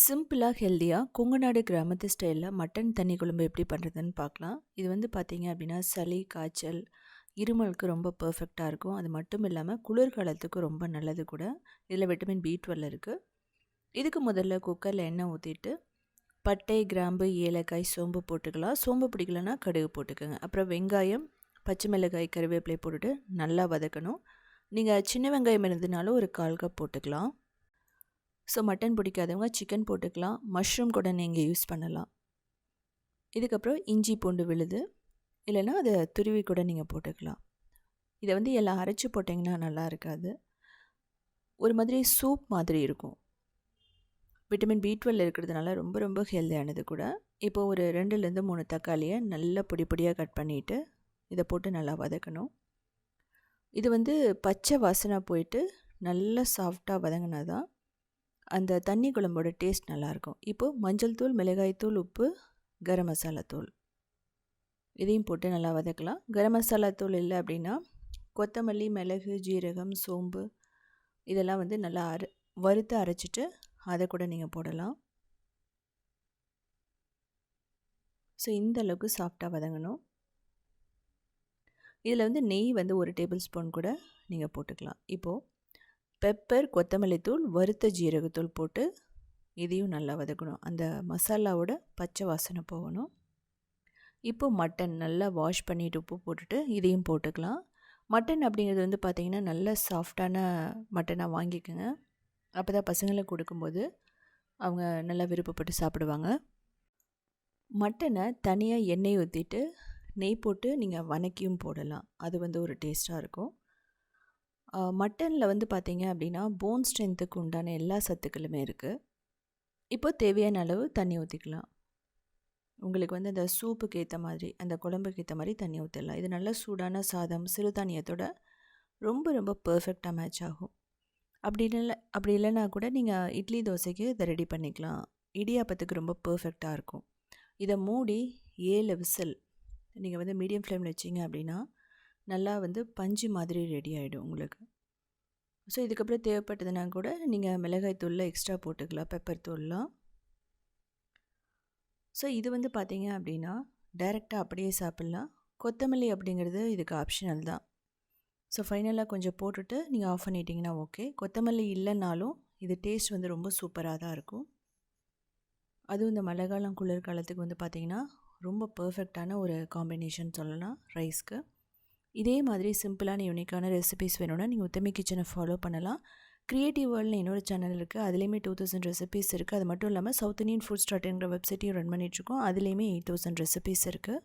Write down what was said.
சிம்பிளாக ஹெல்த்தியாக கொங்குநாடு கிராமத்து ஸ்டைலில் மட்டன் தண்ணி குழம்பு எப்படி பண்ணுறதுன்னு பார்க்கலாம் இது வந்து பார்த்திங்க அப்படின்னா சளி காய்ச்சல் இருமலுக்கு ரொம்ப பர்ஃபெக்டாக இருக்கும். அது மட்டும் இல்லாமல் குளிர்காலத்துக்கு ரொம்ப நல்லது கூட. இதில் விட்டமின் பி டுவெல் இருக்குது இதுக்கு முதல்ல குக்கரில் எண்ணெய் ஊற்றிட்டு பட்டை கிராம்பு ஏலக்காய் சோம்பு போட்டுக்கலாம். சோம்பு பிடிக்கலன்னா கடுகு போட்டுக்கோங்க. அப்புறம் வெங்காயம் பச்சை மிளகாய் கருவேப்பிலை போட்டுட்டு நல்லா வதக்கணும். நீங்கள் சின்ன வெங்காயம் இருந்ததுனாலும் ஒரு கால் கப் போட்டுக்கலாம். ஸோ மட்டன் பிடிக்காதவங்க சிக்கன் போட்டுக்கலாம். மஷ்ரூம் கூட நீங்கள் யூஸ் பண்ணலாம். இதுக்கப்புறம் இஞ்சி பூண்டு விழுது. இல்லைன்னா அதை துருவி கூட நீங்கள் போட்டுக்கலாம். இதை வந்து எல்லாம் அரைச்சி போட்டிங்கன்னா நல்லா இருக்காது. ஒரு மாதிரி சூப் மாதிரி இருக்கும். விட்டமின் பி டுவெல் இருக்கிறதுனால ரொம்ப ரொம்ப ஹெல்த்தியானது கூட. இப்போ ஒரு ரெண்டுலேருந்து மூணு தக்காளியை நல்லா பொடி பொடியாக கட் பண்ணிவிட்டு இதை போட்டு நல்லா வதக்கணும். இது வந்து பச்சை வாசனை போயிட்டு நல்லா சாஃப்டாக வதங்கினா தான் அந்த தண்ணி குழம்போட டேஸ்ட் நல்லாயிருக்கும் இப்போது மஞ்சள் தூள் மிளகாய் தூள் உப்பு கரம் மசாலா தூள். இதையும் போட்டு நல்லா வதக்கலாம். கரம் மசாலா தூள் இல்லை அப்படின்னா கொத்தமல்லி மிளகு ஜீரகம் சோம்பு இதெல்லாம் வந்து நல்லா அரை வறுத்து அரைச்சிட்டு அதை கூட நீங்கள் போடலாம். ஸோ இந்த அளவுக்கு சாஃப்டாக வதங்கணும். இதில் வந்து நெய் வந்து ஒரு டேபிள் ஸ்பூன் கூட நீங்கள் போட்டுக்கலாம். இப்போது பெப்பர் கொத்தமல்லி தூள் வறுத்த ஜீரகத்தூள் போட்டு இதையும் நல்லா வதக்கணும். அந்த மசாலாவோட பச்சை வாசனை போகணும். இப்போ மட்டன் நல்லா வாஷ் பண்ணிவிட்டு உப்பு போட்டுட்டு இதையும் போட்டுக்கலாம். மட்டன் அப்படிங்கிறது வந்து பார்த்திங்கன்னா நல்ல சாஃப்டான மட்டனாக வாங்கிக்கோங்க. அப்போ தான் பசங்களுக்கு கொடுக்கும்போது அவங்க நல்லா விருப்பப்பட்டு சாப்பிடுவாங்க. மட்டனை தனியாக எண்ணெய் ஊற்றிட்டு நெய் போட்டு நீங்கள் வணக்கியும் போடலாம். அது வந்து ஒரு டேஸ்ட்டாக இருக்கும். மட்டனில் வந்து பார்த்திங்க அப்படின்னா போன் ஸ்ட்ரென்த்துக்கு உண்டான எல்லா சத்துக்களுமே இருக்குது இப்போ தேவையான அளவு தண்ணி ஊற்றிக்கலாம் உங்களுக்கு வந்து அந்த சூப்புக்கு ஏற்ற மாதிரி அந்த குழம்புக்கு ஏற்ற மாதிரி தண்ணி ஊற்றிடலாம் இது நல்ல சூடான சாதம் சிறுதானியத்தோட ரொம்ப ரொம்ப பர்ஃபெக்டாக மேட்ச் ஆகும். அப்படி இல்லை அப்படி இல்லைன்னா கூட நீங்கள் இட்லி தோசைக்கு இதை ரெடி பண்ணிக்கலாம். இடியாப்பத்துக்கு ரொம்ப பர்ஃபெக்டாக இருக்கும். இதை மூடி ஏழு விசில் நீங்கள் வந்து மீடியம் ஃப்ளேமில் வச்சிங்க அப்படின்னா நல்லா வந்து பஞ்சு மாதிரி ரெடி ஆகிடும் உங்களுக்கு. ஸோ இதுக்கப்புறம் தேவைப்பட்டதுனா கூட நீங்கள் மிளகாய் தூளில் எக்ஸ்ட்ரா போட்டுக்கலாம் பெப்பர் தூள்லாம். ஸோ இது வந்து பார்த்தீங்க அப்படின்னா டைரெக்டாக அப்படியே சாப்பிட்லாம். கொத்தமல்லி அப்படிங்கிறது இதுக்கு ஆப்ஷனல் தான். ஸோ ஃபைனலாக கொஞ்சம் போட்டுட்டு நீங்கள் ஆஃப் பண்ணிட்டீங்கன்னா ஓகே கொத்தமல்லி இல்லைனாலும் இது டேஸ்ட் வந்து ரொம்ப சூப்பராக தான் இருக்கும். அதுவும் இந்த மழை காலம் குளிர்காலத்துக்கு வந்து பார்த்திங்கன்னா ரொம்ப பர்ஃபெக்டான ஒரு காம்பினேஷன் சொல்லலாம் ரைஸ்க்கு இதே மாதிரி சிம்பிளான யூனிக்கான ரெசிபிஸ் வேணும்னா நீங்கள் உத்தமி கிச்சனை ஃபாலோ பண்ணலாம். க்ரியேட்டிவ் வேர்ல்ட்னு இன்னொரு சேனல் இருக்குது அதுலேயுமே டூ தௌசண்ட் ரெசிபிஸ் இருக்குது அது மட்டும் இல்லாமல் சவுத் இந்தியன் ஃபுட் ஸ்டார்ட்ங்கிற வெப்சைட்டையும் ரன் பண்ணிகிட்ருக்கோம் அதுலேயுமே எயிட் தௌசண்ட் ரெசிபிஸ் இருக்குது